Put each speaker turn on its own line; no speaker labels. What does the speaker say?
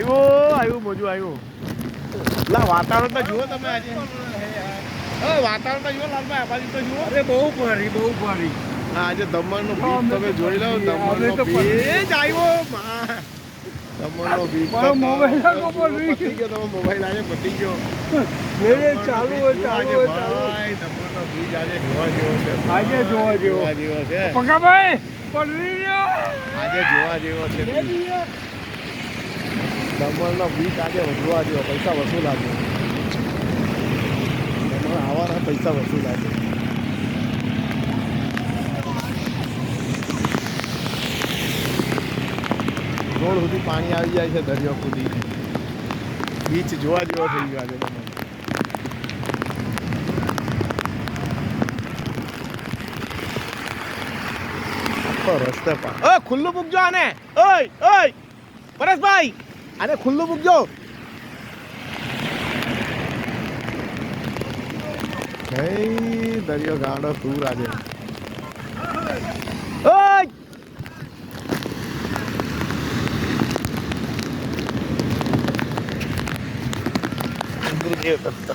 આવ્યો આવ્યું મોજું આવ્યું. લા વાતાવરણ તો જુઓ તમે આજે. વાતાવરણ તો જુઓ લાલભાઈ આ બાજુ તો જુઓ.
અરે બહુ ભારી બહુ ભારી.
આજે દમણનો બીચ તમે જોઈ લો
પતી ગયા. અમે
દમણનો બીચ આવ્યો દમણનો બીચ
મારો મોબાઈલ
પતી ગયો તમારો મોબાઈલ આજે પતી ગયો.
મેરે ચાલુ ચાલુ.
ભાઈ દમણનો બીચ આજે જોવા જેવો છે.
આજે જોવા જેવો.
જેવો છે.
પકાભાઈ પડી ગયો
આજે જોવા જેવો છે. દમણનો બીચ આજે વધવા જેવો પૈસા વસૂલ આજે. દમણ આવવાના પૈસા વસૂલ આજે. રોડ સુધી પાણી આવી જાય છે દરિયો સુધી. બીચ જોવા જેવો થઈ ગયો આજે દમણ રસ્તે પા ઓ ખુલ્લું મૂકજો આને. ઓય ઓય, પરેશભાઈ. આને ખુલ્લું મૂકજો દરિયો ગાંડો તું આજે ઓય અંદરજી તત્ત